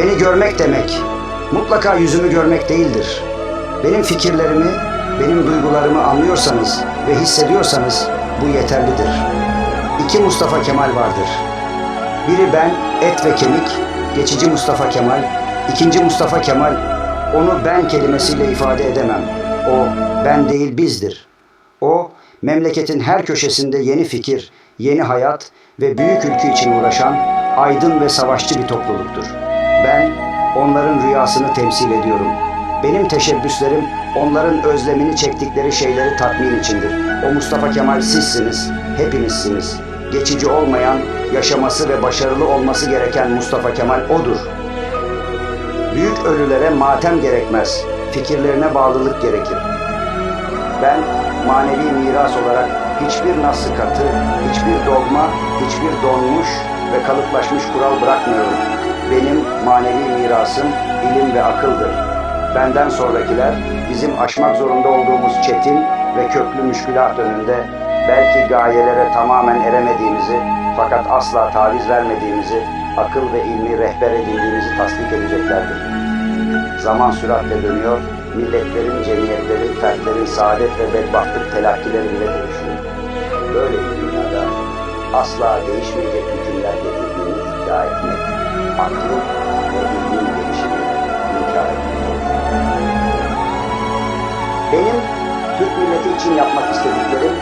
Beni görmek demek, mutlaka yüzümü görmek değildir. Benim fikirlerimi, benim duygularımı anlıyorsanız ve hissediyorsanız bu yeterlidir. İki Mustafa Kemal vardır. Biri ben, et ve kemik, geçici Mustafa Kemal. İkinci Mustafa Kemal, onu ben kelimesiyle ifade edemem. O ben değil bizdir. O memleketin her köşesinde yeni fikir, yeni hayat ve büyük ülke için uğraşan aydın ve savaşçı bir topluluktur. Ben onların rüyasını temsil ediyorum. Benim teşebbüslerim onların özlemini çektikleri şeyleri tatmin içindir. O Mustafa Kemal sizsiniz, hepinizsiniz. Geçici olmayan, yaşaması ve başarılı olması gereken Mustafa Kemal odur. Büyük ölülere matem gerekmez, fikirlerine bağlılık gerekir. Ben manevi miras olarak hiçbir nasıl katı, hiçbir dogma, hiçbir donmuş ve kalıplaşmış kural bırakmıyorum. Benim manevi mirasım ilim ve akıldır. Benden sonrakiler bizim aşmak zorunda olduğumuz çetin ve köklü müşkülat önünde belki gayelere tamamen eremediğimizi fakat asla taviz vermediğimizi, akıl ve ilmi rehber edindiğimizi tasdik edeceklerdir. Zaman süratle dönüyor, milletlerin, cemiyetlerin, fertlerin saadet ve bedbahtlık telakkileri bile değişiyor. Böyle bir dünyada asla değişmeyecek hükümler getirdiğini iddia etmek, aklın ve ilmin gelişimini inkar etmek olur. Benim Türk milleti için yapmak istediklerim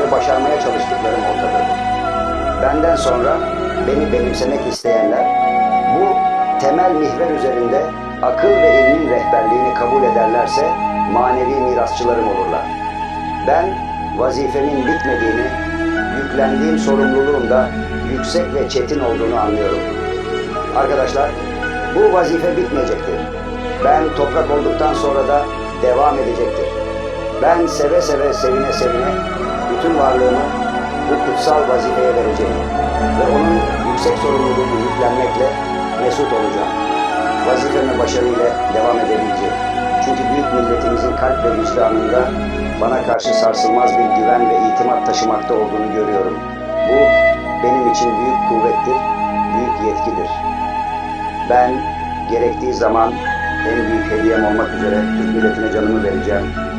ve başarmaya çalıştıklarım ortadadır. Benden sonra beni benimsemek isteyenler bu temel mihver üzerinde akıl ve ilmin rehberliğini kabul ederlerse manevi mirasçılarım olurlar. Ben vazifemin bitmediğini, yüklendiğim sorumluluğun da yüksek ve çetin olduğunu anlıyorum. Arkadaşlar, bu vazife bitmeyecektir. Ben toprak olduktan sonra da devam edecektir. Ben seve seve sevine sevine bütün varlığımı bu kutsal vazifeye vereceğim. Ve onun yüksek sorumluluğunu yüklenmekle mesut olacağım. Vazifeme başarıyla devam edebileceğim. Çünkü büyük milletimizin kalp ve vicdanında bana karşı sarsılmaz bir güven ve itimat taşımakta olduğunu görüyorum. Bu benim için büyük kuvvettir, büyük yetkidir. Ben gerektiği zaman en büyük hediyem olmak üzere Türk milletine canımı vereceğim.